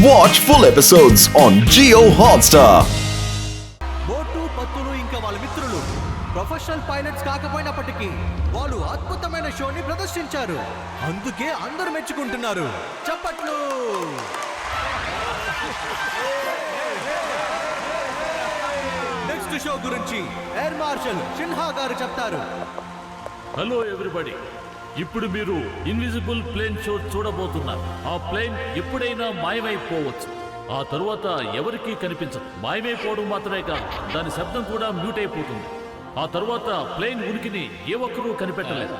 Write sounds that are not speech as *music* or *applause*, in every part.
Watch full episodes on Geo Hotstar. మోటు పత్తులు ఇంకా వాళ్ళ మిత్రులు. ప్రొఫెషనల్ పైలట్స్ కాకపోయినప్పటికీ వాళ్ళు అద్భుతమైన షోని ప్రదర్శించారు. అందుకే అందరూ మెచ్చుకుంటున్నారు. చప్పట్లు. నెక్స్ట్ షో గురించి ఎయిర్ మార్షల్ సిన్హా గారు చెప్తారు. Hello everybody. ఇప్పుడు మీరు ఇన్విజిబుల్ ప్లేన్ షో చూడబోతున్నారు. ఆ ప్లేన్ ఎప్పుడైనా మాయమైపోవచ్చు. ఆ తరువాత ఎవరికీ కనిపించదు. మాయమైపోవడం మాత్రమే కాదు దాని శబ్దం కూడా మ్యూట్ అయిపోతుంది. ఆ తరువాత ప్లేన్ ఉనికిని ఏ ఒక్కరూ కనిపెట్టలేదు.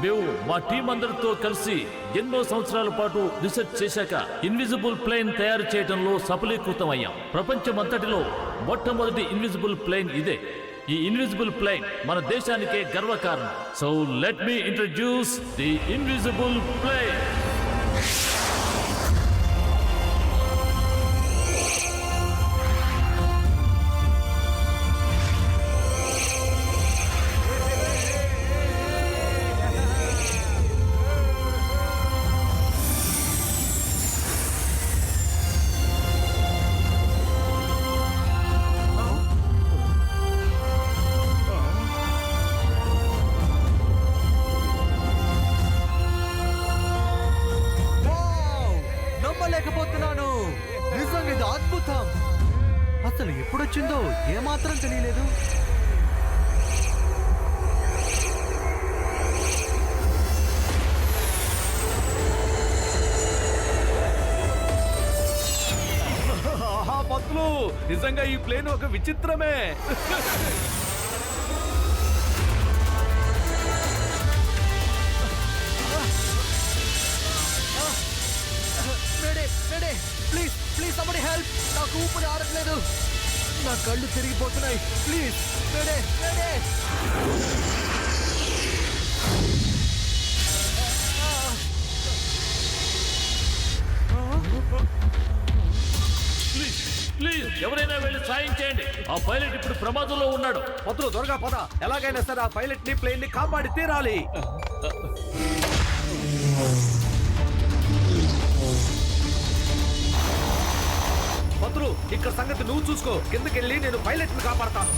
మేము మా టీం అందరితో కలిసి ఎన్నో సంవత్సరాల పాటు రీసెర్చ్ చేశాక ఇన్విజిబుల్ ప్లేన్ తయారు చేయడంలో సఫలీకృతం అయ్యాం ప్రపంచమంతటిలో మొట్టమొదటి ఇన్విజిబుల్ ప్లేన్ ఇదే. ఈ ఇన్విజిబుల్ ప్లేన్ మన దేశానికే గర్వకారణం. So let me introduce the invisible plane నమ్మలేకపోతున్నాను నిజంగా ఇది అద్భుతం. అసలు ఎప్పుడొచ్చిందో ఏమాత్రం తెలియలేదు. నిజంగా ఈ ప్లేన్ ఒక విచిత్రమే. ఊపిరి ఆడట్లేదు నా కళ్ళు తిరిగిపోతున్నాయి. ప్లీజ్ ప్లీజ్ ప్లీజ్ ఎవరైనా వెళ్ళి సాయం చేయండి. ఆ పైలట్ ఇప్పుడు ప్రమాదంలో ఉన్నాడు. పత్తులు త్వరగా పద. ఎలాగైనా సరే ఆ పైలట్ని ప్లేన్ని కాపాడి తీరాలి పత్తులు ఇక్కడ సంగతి నువ్వు చూసుకో. కిందకెళ్ళి నేను పైలట్ని కాపాడతాను.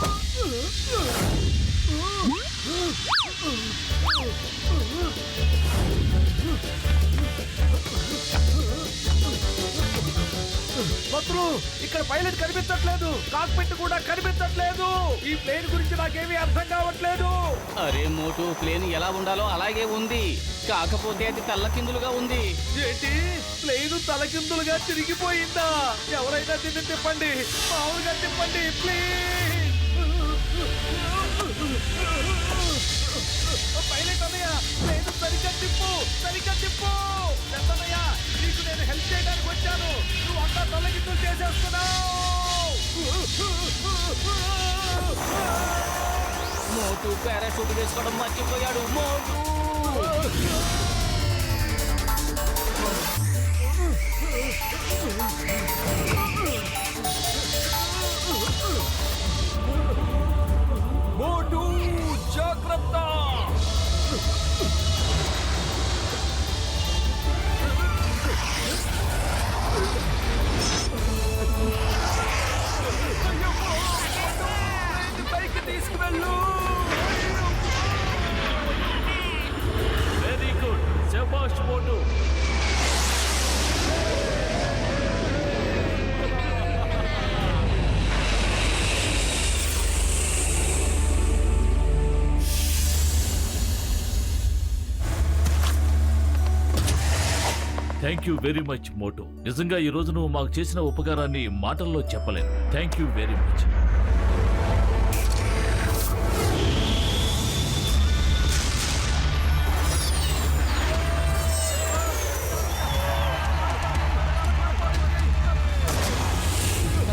పత్రులు ఇక్కడ పైలట్ కనిపించట్లేదు. కాక్పిట్ కూడా కనిపించట్లేదు. ఈ ప్లేన్ గురించి నాకేమీ అర్థం కావట్లేదు. అరే మోటు ప్లేన్ ఎలా ఉండాలో అలాగే ఉంది. కాకపోతే అది తల్లకిందులుగా ఉంది. ఏంటి? ప్లేన్ తలకిందులుగా తిరిగిపోయిందా ఎవరైనా దీన్ని తిప్పండి. మామూలుగా తిప్పండి ప్లీజ్. సరిగ్గా తిప్పు సరిగ్గా తిప్పు. పెద్దన్నయ్య నీకు నేను హెల్ప్ చేయడానికి వచ్చాను. నువ్వు అంతా తలకిందులు చేసేస్తున్నావు. మోటు పారాషూట్ వేసుకోవడం మర్చిపోయాడు. Motu Motu thank you very much Motu నిజంగా ఈ రోజు నువ్వు మాకు చేసిన ఉపకారాన్ని మాటల్లో చెప్పలేను. థ్యాంక్ యూ వెరీ మచ్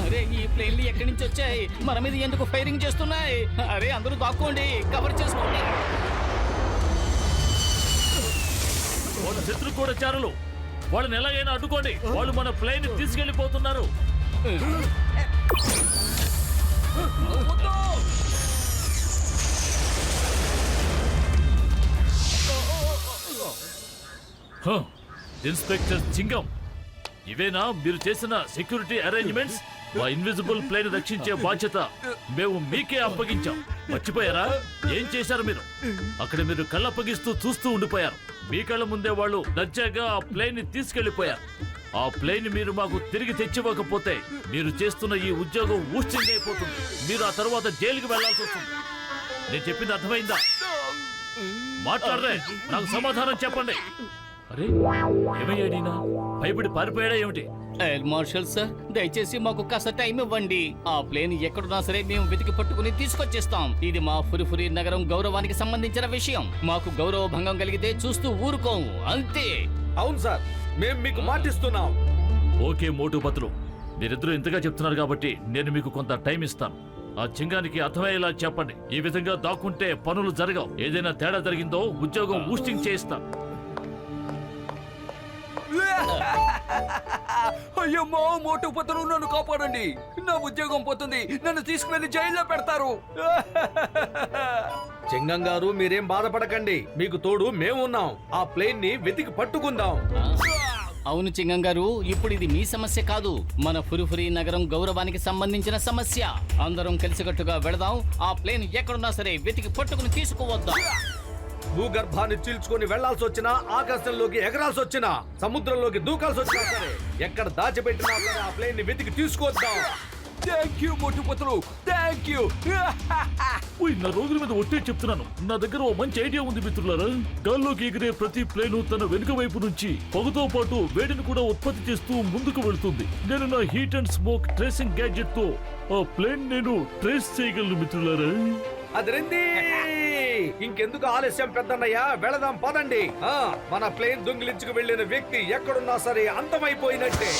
అరే ఈ ప్లేన్లు ఎక్కడి నుంచి వచ్చాయి? మన మీద ఎందుకు ఫైరింగ్ చేస్తున్నాయి? అరే అందరూ దాక్కోండి. కవర్ చేసుకోండి. శత్రు కూడా చారులు వాళ్ళని ఎలాగైనా అడ్డుకోండి. వాళ్ళు మన ప్లేన్ తీసుకెళ్ళిపోతున్నారు హ, ఇన్స్పెక్టర్ చింగం ఇవేనా? మీరు చేసిన సెక్యూరిటీ అరేంజ్మెంట్స్? మా ఇన్విజిబుల్ ప్లేన్ రక్షించే బాధ్యత మేము మీకే అప్పగించాం. మర్చిపోయారా? ఏం చేశారు మీరు? అక్కడ మీరు కళ్ళప్పగిస్తూ చూస్తూ ఉండిపోయారు. మీ కళ్ళ ముందే వాళ్ళు దర్జాగా ఆ ప్లేన్ని తీసుకెళ్ళిపోయారు ఆ ప్లేన్ మీరు మాకు తిరిగి తెచ్చివ్వకపోతే మీరు చేస్తున్న ఈ ఉద్యోగం ఊస్టింగ్ అయిపోతుంది. మీరు ఆ తర్వాత జైలుకి వెళ్ళాల్సి వస్తుంది. నేను చెప్పింది అర్థమైందా? మాట్లాడరే నాకు సమాధానం చెప్పండి. అరే ఏమయ్యాడీనా భయపడి పారిపోయాడా ఏమిటి? ఎయిర్ మార్షల్ సార్ దయచేసి మాకు కాస్త టైం ఇవ్వండి. ఆ ప్లేన్ ఎక్కడున్నా సరే మేము వెతికి పట్టుకుని తీసుకొచ్చేస్తాం. ఇది మా ఫురిఫురి నగరం గౌరవానికి సంబంధించిన విషయం. మాకు గౌరవ భంగం కలిగితే చూస్తూ ఊరుకోము అంతే. అవును సార్ మేము మీకు మాటిస్తున్నాం. ఓకే మోటు పత్రులు మీరిద్దరూ ఇంతగా చెప్తున్నారు కాబట్టి నేను మీకు కొంత టైం ఇస్తాను. ఆ చింగానికి అర్థమయ్యేలా చెప్పండి. ఈ విధంగా దాక్కుంటే పనులు జరగవు. ఏదైనా తేడా జరిగిందో ఉద్యోగం ఊస్టింగ్ చేయిస్తా *laughs* అయ్యమ్మో మోటు పత్రం నన్ను కాపాడండి. నా ఉద్యోగం పోతుంది. నన్ను తీసుకువెళ్ళి జైల్లో పెడతారు. *laughs* చెంగం గారు మీరేం బాధపడకండి. మీకు తోడు మేమున్నాం ఆ ప్లేన్ని వెతికి పట్టుకుందాం. అవును చింగం గారు ఇప్పుడు ఇది మీ సమస్య కాదు. మన ఫురిఫురి నగరం గౌరవానికి సంబంధించిన సమస్య. అందరం కలిసికట్టుగా వెళదాం. ఆ ప్లేన్ ఎక్కడున్నా సరే వెతికి పట్టుకుని తీసుకువద్దాం. భూగర్భాన్ని చీల్చుకొని వెళ్ళాల్సి వచ్చినా ఆకాశంలోకి ఎగరాల్సి వచ్చినా సముద్రంలోకి దూకాల్సి వచ్చినా సరే ఎక్కడ దాచిపెట్టినా సరే ఆ ప్లేన్ని వెతికి తీసుకొద్దాం. Thank you Motu Patlu thank you ఉయ్, నా రోజుల మీద ఒట్టే చెప్తున్నాను. నా దగ్గర ఓ మంచి ఐడియా ఉంది మిత్రులారా. గాల్లోకి ఎగిరే ప్రతి ప్లేను తన వెనుక వైపు నుంచి పొగతో పాటు వేడిని కూడా ఉత్పత్తి చేస్తూ ముందుకు వెళ్తుంది. నేను నా హీట్ అండ్ స్మోక్ ట్రేసింగ్ గ్యాడ్జెట్తో ఆ ప్లేన్ నేను ట్రేస్ చేయగలను మిత్రులారా. అది ఇంకెందుకు ఆలస్యం పెద్దన్నయ్య? వెళదాం పదండి. ఆ, మన ప్లేన్ దొంగిలించుకు వెళ్ళిన వ్యక్తి ఎక్కడున్నా సరే అంతమైపోయినట్టే.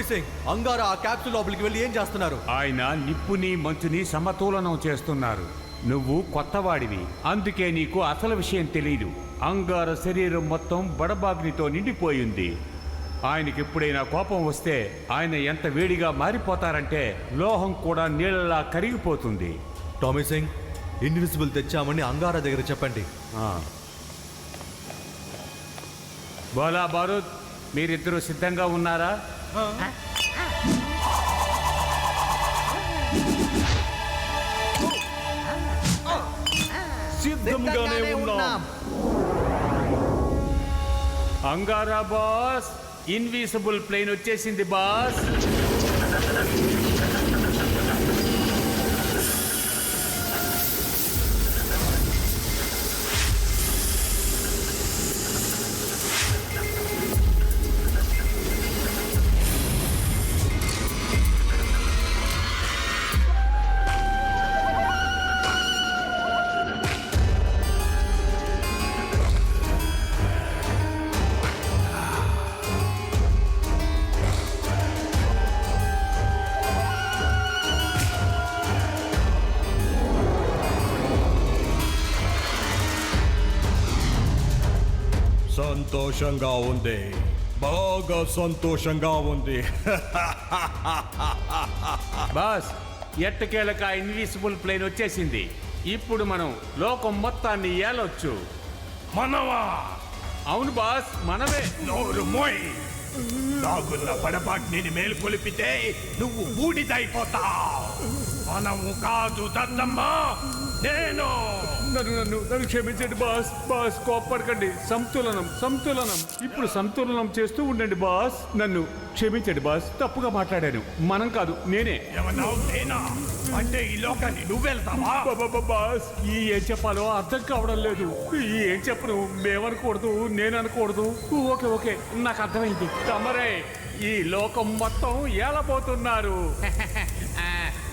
టోమీ సింగ్ అంగారా ఆ క్యాప్సూల్ లోపలికి వెళ్ళి ఏం చేస్తున్నారు? ఆయన నిప్పుని మంచుని సమతూలనం చేస్తున్నారు. నువ్వు కొత్తవాడివి. అందుకే నీకు అసలు విషయం తెలియదు అంగార శరీరం మొత్తం బడబాగ్నితో నిండిపోయింది. ఆయనకి ఎప్పుడైనా కోపం వస్తే ఆయన ఎంత వేడిగా మారిపోతారంటే లోహం కూడా నీళ్ళలా కరిగిపోతుంది. టామీ సింగ్ ఇన్విజిబుల్ తెచ్చామని అంగారా దగ్గర చెప్పండి. ఆ. బోలా బారూద్ మీరిద్దరూ సిద్ధంగా ఉన్నారా? సిద్ధంగానే ఉన్నాం. Angara boss. ఇన్విజిబుల్ ప్లేన్ వచ్చేసింది బాస్. సంతోషంగా ఉంది. బాగా సంతోషంగా ఉంది. *laughs* బాస్ ఎట్టకేలక ఇన్విసిబుల్ ప్లేన్ వచ్చేసింది. ఇప్పుడు మనం లోకం మొత్తాన్ని ఏలొచ్చు. మనవా? అవును బాస్ మనమే నోరు మోయ్. నాగున్న పడబాగ్ని మేల్కొలిపితే నువ్వు బూడిదైపోతావు మనము కాదు దద్దమ్మ నేను. నన్ను నన్ను నన్ను క్షమించండి బాస్ బాస్ కోప్పడకండి. సంతులనం సంతులనం. ఇప్పుడు సంతులనం చేస్తూ ఉండండి బాస్. నన్ను క్షమించండి బాస్. తప్పుగా మాట్లాడాను. మనం కాదు నేనే. అంటే ఈ లోకాన్ని నువ్వెళ్తావా బాస్. ఈ ఏం చెప్పాలో అర్థం కావడం లేదు. ఈ ఏం చెప్పను? మేమనకూడదు నేను అనకూడదు ఓకే ఓకే. నాకు అర్థమైంది. తమరే ఈ లోకం మొత్తం ఏలబోతున్నారు. *laughs*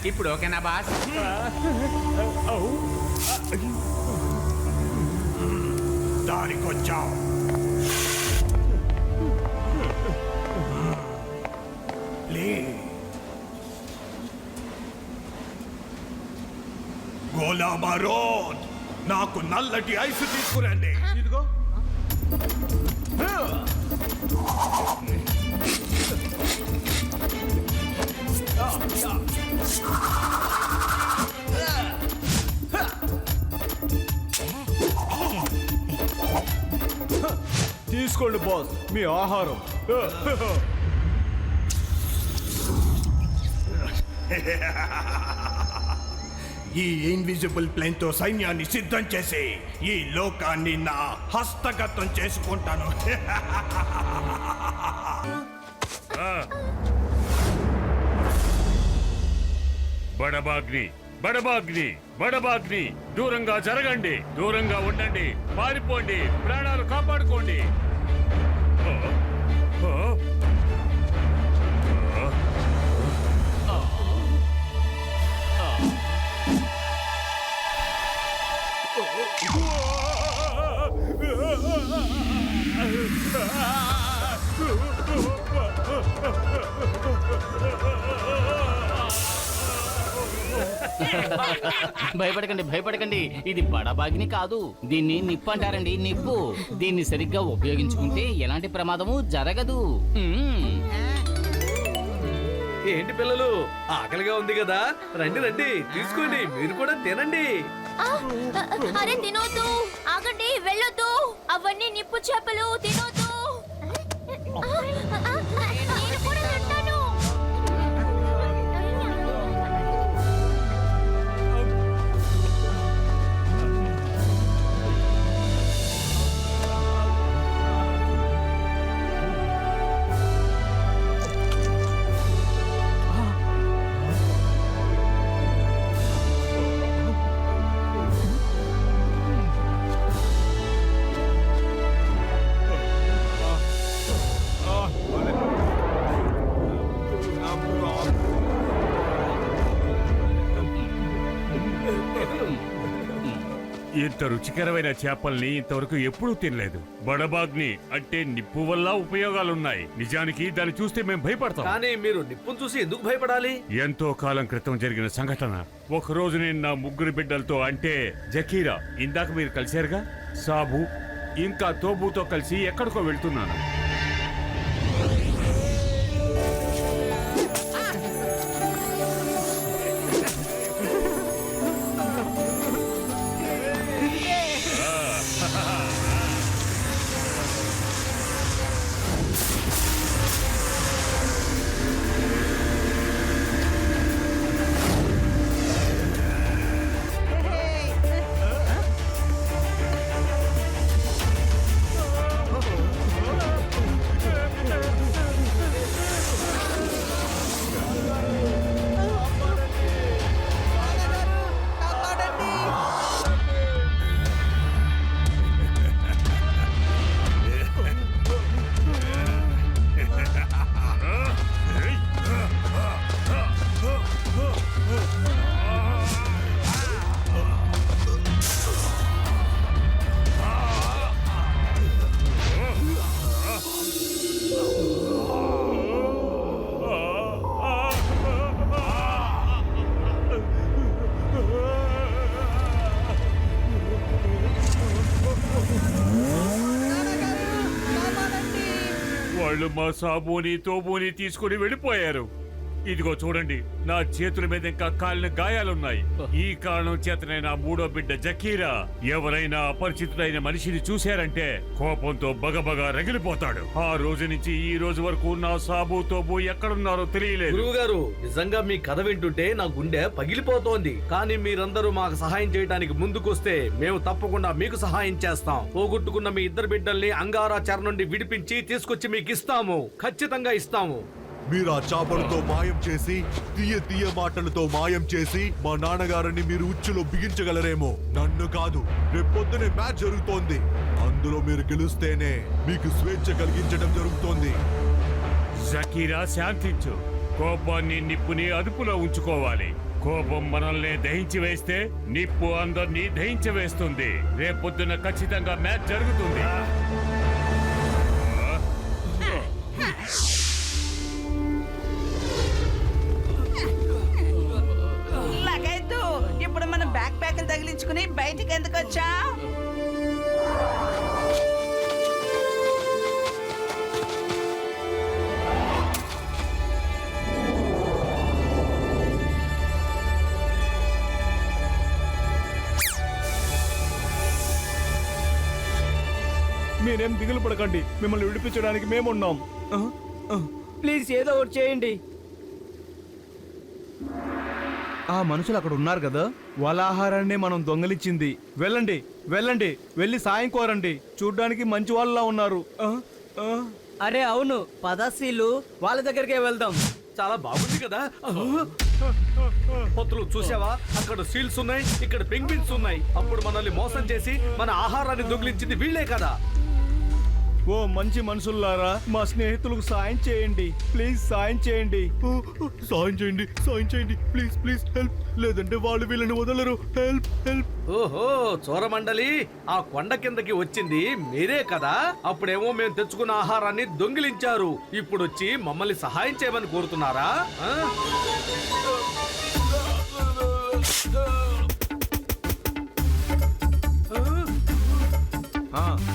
ఇప్పుడు ఓకేనా బాస్? దారికొచ్చావు లే గోలాబా నాకు నల్లటి ఐస్ తీసుకురండి. ఇదిగో. తీసుకోండి బాస్. మీ ఆహారం. ఈ ఇన్విజిబుల్ ప్లేన్తో సైన్యాన్ని సిద్ధం చేసి ఈ లోకాన్ని నా హస్తగతం చేసుకుంటాను. బడబాగ్ని బడబాగ్ని బడబాగ్ని. దూరంగా జరగండి దూరంగా ఉండండి పారిపోండి ప్రాణాలు కాపాడుకోండి. భయపడకండి భయపడకండి. ఇది బడబాగిని కాదు. దీన్ని నిప్పు అంటారండి నిప్పు. దీన్ని సరిగ్గా ఉపయోగించుకుంటే ఎలాంటి ప్రమాదము జరగదు. ఏంటి పిల్లలు? ఆకలిగా ఉంది కదా. రండి రండి. తీసుకోండి. మీరు కూడా తినండి. అరే తినొద్దు. ఆగండి వెళ్ళొద్దు. అవన్నీ నిప్పు చేపలు తినొద్దు. ఇంత రుచికరమైన చేపల్ని ఇంతవరకు ఎప్పుడూ తినలేదు. బడబాగ్ని అంటే నిప్పు వల్ల ఉపయోగాలున్నాయి. నిజానికి దాన్ని చూస్తే మేము భయపడతాం. కానీ మీరు నిప్పును చూసి ఎందుకు భయపడాలి? ఎంతో కాలం క్రితం జరిగిన సంఘటన. ఒక రోజు నేను నా ముగ్గురు బిడ్డలతో అంటే జకీరా ఇందాక మీరు కలిశారుగా? సాబు ఇంకా తోబుతో కలిసి ఎక్కడికో వెళ్తున్నాను. మా సాబుని తోబుని తీసుకుని వెళ్ళిపోయారు. ఇదిగో చూడండి నా చేతుల మీద ఇంకా కాలిన గాయాలున్నాయి. ఈ కారణం చేతనే నా మూడో బిడ్డ జకీరా ఎవరైనా అపరిచితుడైన మనిషిని చూశారంటే కోపంతో బగబగా రగిలిపోతాడు. ఆ రోజు నుంచి ఈ రోజు వరకు నా సాబు తోబు ఎక్కడున్నారో తెలియలేదు. గురువు గారు నిజంగా మీ కథ వింటుంటే నా గుండె పగిలిపోతోంది. కానీ మీరందరూ మాకు సహాయం చేయడానికి ముందుకొస్తే మేము తప్పకుండా మీకు సహాయం చేస్తాం. పోగొట్టుకున్న మీ ఇద్దరు బిడ్డల్ని అంగారా చెర నుండి విడిపించి తీసుకొచ్చి మీకు ఇస్తాము ఖచ్చితంగా ఇస్తాము. మీరు ఆ చాపలతో మాయం చేసి తీయ తీయ మాటలతో మాయం చేసి మా నాన్నగారిని మీరు ఉచ్చులో బిగించగలరేమో? నన్ను కాదు రేపొద్దునే మ్యాచ్ జరుగుతోంది. అందులో మీరు గెలుస్తేనే మీకు స్వేచ్ఛ కలిగించడం జరుగుతోంది. జకీరా శాంతించు. కోపాన్ని నిప్పుని అదుపులో ఉంచుకోవాలి. కోపం మనల్ని దహించి వేస్తే నిప్పు అందరినీ దహించి వేస్తుంది. రేపొద్దున ఖచ్చితంగా మ్యాచ్ జరుగుతుంది. తగిలించుకుని బయటికి ఎందుకు వచ్చా మీరేం దిగులు పడకండి. మిమ్మల్ని విడిపించడానికి మేమున్నాం ప్లీజ్ ఏదో ఒకటి చేయండి. ఆ మనుషులు అక్కడ ఉన్నారు కదా? వాళ్ళ ఆహారాన్ని మనం దొంగలిచ్చింది. వెళ్ళండి వెళ్ళండి వెళ్ళి సాయం కోరండి. చూడ్డానికి మంచి వాళ్ళలా ఉన్నారు. అరే అవును. పదశీలు వాళ్ళ దగ్గరికే వెళ్దాం. చాలా బాగుంది కదా? పొత్తులు చూసావా? అక్కడ సీల్స్ ఉన్నాయి ఇక్కడ పెంగ్విన్స్ ఉన్నాయి. అప్పుడు మనల్ని మోసం చేసి మన ఆహారాన్ని దొంగిలించింది వీళ్ళే కదా. ఓ మంచి మనుషుల్లారా మా స్నేహితులకు సాయం చేయండి. ప్లీజ్ సాయం చేయండి. సాయం చేయండి సాయం చేయండి. Please please help. లేదంటే వాళ్ళు వీళ్ళని వదలరు. Help help. ఓహో చోరమండలి ఆ కొండ కిందకి వచ్చింది మీరే కదా? అప్పుడేమో మేము తెచ్చుకున్న ఆహారాన్ని దొంగిలించారు. ఇప్పుడు వచ్చి మమ్మల్ని సహాయం చేయమని కోరుతున్నారా?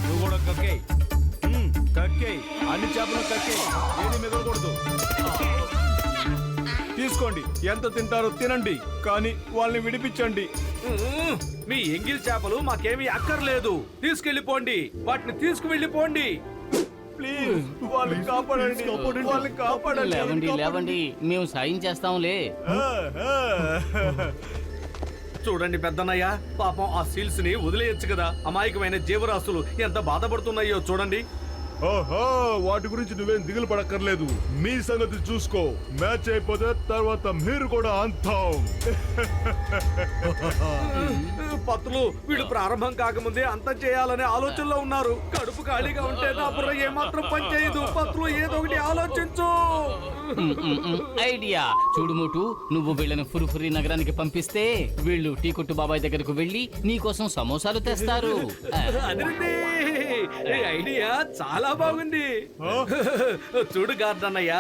నువ్వు కూడా కక్కే కక్కే అన్ని చేపలు కక్కే ఏది మిగలకూడదు. తీసుకోండి. ఎంత తింటారో తినండి. కానీ వాళ్ళని విడిపించండి. మీ ఎంగిల్ చేపలు మాకేమీ అక్కర్లేదు. తీసుకెళ్ళిపోండి. వాటిని తీసుకువెళ్ళిపోండి. ప్లీజ్ వాళ్ళని కాపాడండి. వాళ్ళని కాపాడండి. లేవండి లేవండి. మేము సాయం చేస్తాంలే. చూడండి పెద్దన్నయ్య పాపం ఆ సీల్స్ని వదిలేయచ్చు కదా. అమాయకమైన జీవరాశులు ఎంత బాధపడుతున్నాయో చూడండి. ఓహో వాటి గురించి నువ్వేం దిగులు పడక్కర్లేదు. మీ సంగతి చూసుకో. మ్యాచ్ అయిపోతే తర్వాత మీరు కూడా అంతాం. *laughs* పత్రులు వీడు ప్రారంభం కాకముందే అంతం చేయాలనే ఆలోచనలో ఉన్నారు. కడుపు ఖాళీగా ఉంటే నా బుర్ర ఏమాత్రం పని చేయదు. పత్రులు ఏదో ఒకటి ఆలోచించు. ఐడియా. చూడు మోటు నువ్వు వీళ్ళని ఫురుఫురి నగరానికి పంపిస్తే వీళ్ళు టీ కొట్టు బాబాయ్ దగ్గరకు వెళ్ళి నీకోసం సమోసాలు తెస్తారు. ఐడియా చాలా బాగుంది. చూడు గార్డన్నయ్య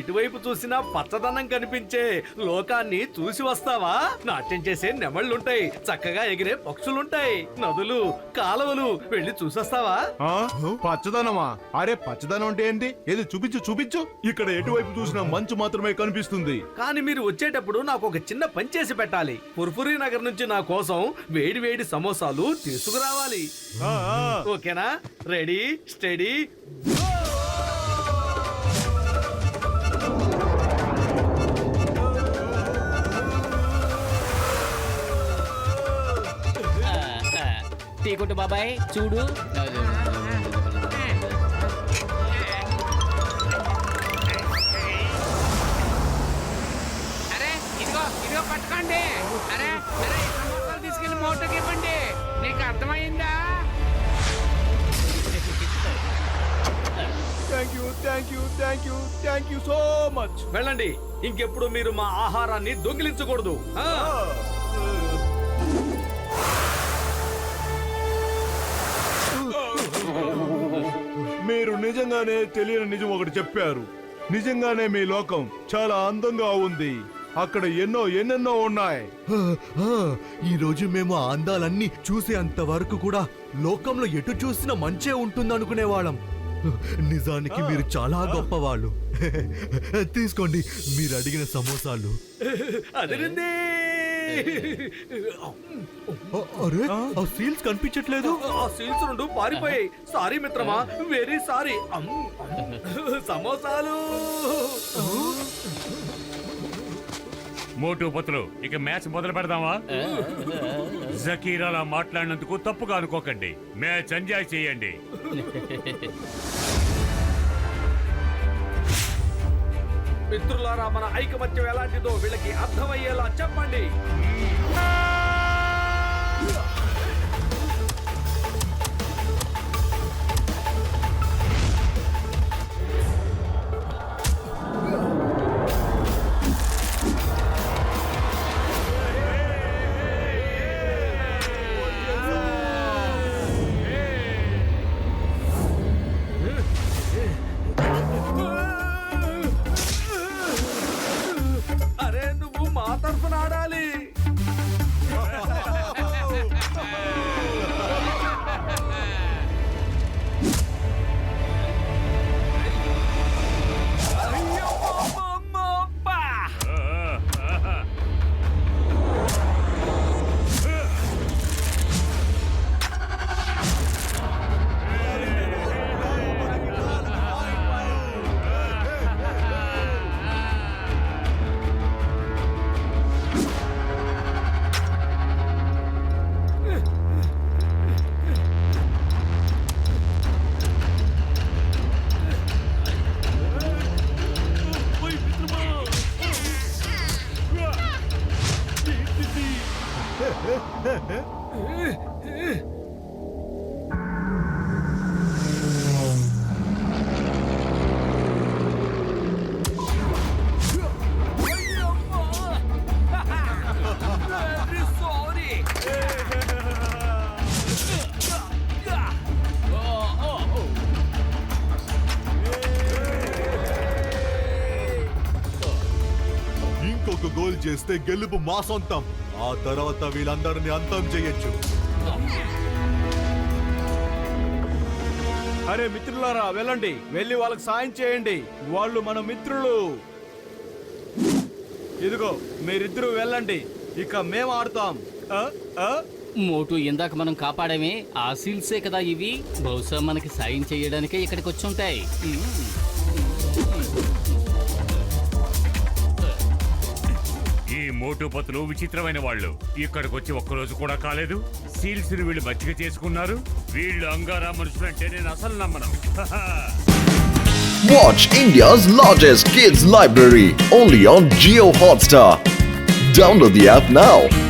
ఇటువైపు చూసినా పచ్చదనం కనిపించే లోకాన్ని చూసి వస్తావా? నాట్యం చేసే నెమళ్ళుంటాయి చక్కగా ఎగిరే పక్షులుంటాయి. నదులు కాలువలు వెళ్ళి చూసొస్తావా? పచ్చదనమా? అరే పచ్చదనం అంటే ఏంటి? ఏది చూపించు చూపించు. ఇక్కడ ఎటువైపు చూసినా మంచు మాత్రమే కనిపిస్తుంది. కానీ మీరు వచ్చేటప్పుడు నాకు ఒక చిన్న పని చేసి పెట్టాలి. పుర్పురి నగర్ నుంచి నా కోసం వేడి వేడి సమోసాలు తీసుకురావాలి. ఓకేనా? రెడీ స్టడీ ఆ, టీ కొట్టు బాబాయ్ చూడు. Thank you thank you thank you thank you so much వెళ్ళండి. ఇంకెప్పుడు మీరు మా ఆహారాన్ని దొంగిలించకూడదు? మీరు నిజంగానే తెలియని నిజం ఒకటి చెప్పారు. నిజంగానే మీ లోకం చాలా అందంగా ఉంది. అక్కడ ఎన్నో ఎన్నెన్నో ఉన్నాయి. ఈ రోజు మేము ఆ అందాలన్నీ చూసేంత వరకు కూడా లోకంలో ఎటు చూసినా మంచే ఉంటుంది అనుకునేవాళ్ళం నిజానికి మీరు చాలా గొప్పవాళ్ళు. తీసుకోండి మీరు అడిగిన సమోసాలు. అరే ఆ సీల్స్ కనిపించట్లేదు. ఆ సీల్స్ రెండు పారిపోయాయి. సారీ మిత్రమా. వెరీ సారీ సమోసాలు. మోటు పతులు. ఇక మ్యాచ్ మొదలు పెడదామా? జకీర్ అలా మాట్లాడినందుకు తప్పుగా అనుకోకండి. మ్యాచ్ ఎంజాయ్ చేయండి. మిత్రులారా మన ఐకమత్యం ఎలాంటిదో వీళ్ళకి అర్థమయ్యేలా చెప్పండి. చేస్తే గెలుపు మా సొంతం. ఆ తర్వాత వీళ్ళందరినీ అంతం చేయొచ్చు. అరే మిత్రులారా వెళ్ళండి. వెళ్ళి వాళ్ళకి సాయం చేయండి. వాళ్ళు మన మిత్రులు. ఇదిగో మీరిద్దరూ వెళ్ళండి. ఇక మేము ఆడతాం? మోటు ఇందాక మనం కాపాడమే. ఆ సీల్సే కదా ఇవి. బహుశా మనకి సాయం చేయడానికే ఇక్కడికి వచ్చి ఉంటాయి ఈ విచిత్రమైన వాళ్ళు. ఇక్కడికి వచ్చి ఒక్కరోజు కూడా కాలేదు. సీల్స్ని వీళ్ళు మచ్చిక చేసుకున్నారు. వీళ్ళు అంగారా మనుషులంటే నేను అసలు నమ్మను. Watch India's largest kids library only on Geo Hotstar. Download the app now.